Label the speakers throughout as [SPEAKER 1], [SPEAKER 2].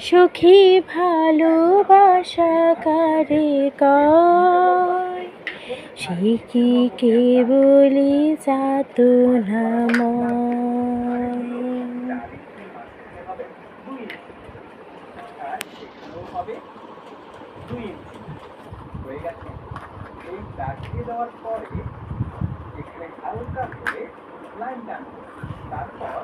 [SPEAKER 1] সুখী ভালোবাসা কারে কয়? সে কি কেবলি যাত
[SPEAKER 2] টানবো তারপর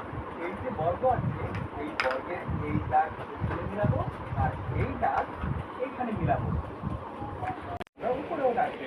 [SPEAKER 2] এই যে বর্গ আছে এই বর্গের এই দাগ এখানে মিলাবো আর এই দাগ এখানে মিলাবো আমরা উপরেও রাখবে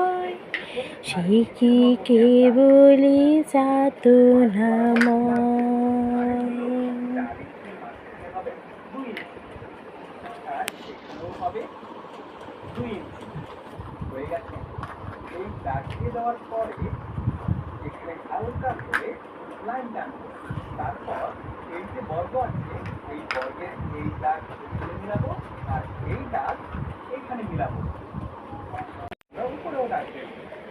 [SPEAKER 1] সে কি যাত
[SPEAKER 2] হালকা করে লাইন টানবো তারপর এই যে বর্গ আছে এই বর্গের এই দাগ মিলাবো আর এই দাগ এখানে মিলাবো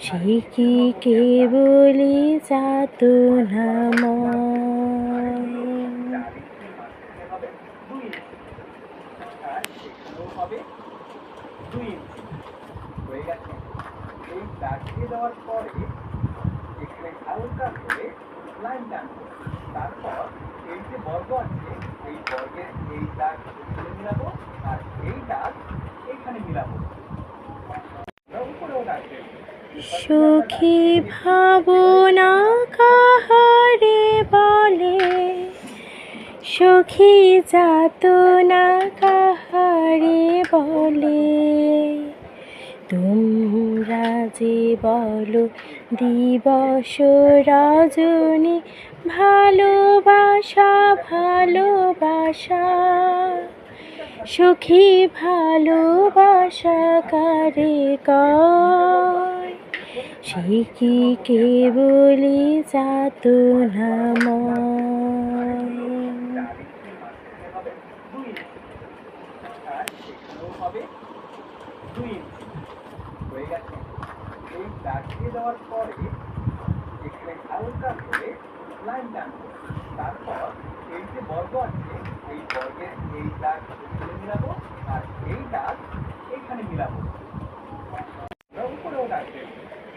[SPEAKER 1] সে কি যাত
[SPEAKER 2] হালকা করে লাইন টানবো তারপর এই যে বর্গ আছে এই বর্গের এই দাগ এখানে মিলাবো আর এই দাগ এখানে মিলাবো আমরা উপরেও রাখবে
[SPEAKER 1] সুখী ভাবনা কাহারে বলে? সুখী যাতনা কাহারে বলে? তোমরা যে বলো, দিবস রজনী, ভালোবাসা ভালোবাসা। সুখী ভালোবাসা কারে কয় সে কি যাত
[SPEAKER 2] হালকা করে লাইন টানবো তারপর এই যে বর্গ আছে এই বর্গের এই দাগ মিলাবো আর এই দাগ এখানে মিলাবো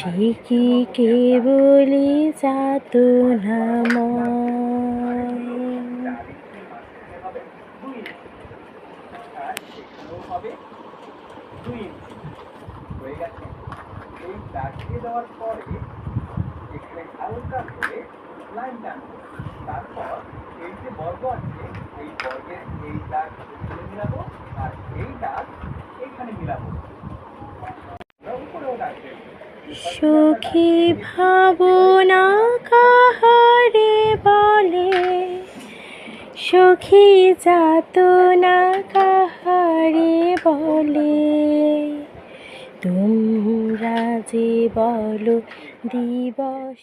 [SPEAKER 1] সে কি কেবলি যাত
[SPEAKER 2] টানবো তারপর এই যে বর্গ আছে এই বর্গের এই দাগ মিলাবো আর এই দাগ এখানে মিলাবো
[SPEAKER 1] সুখী ভাবনা কাহারে বলে? সুখী যাতনা কাহারে বলে? তোমরা যে বলো দিবস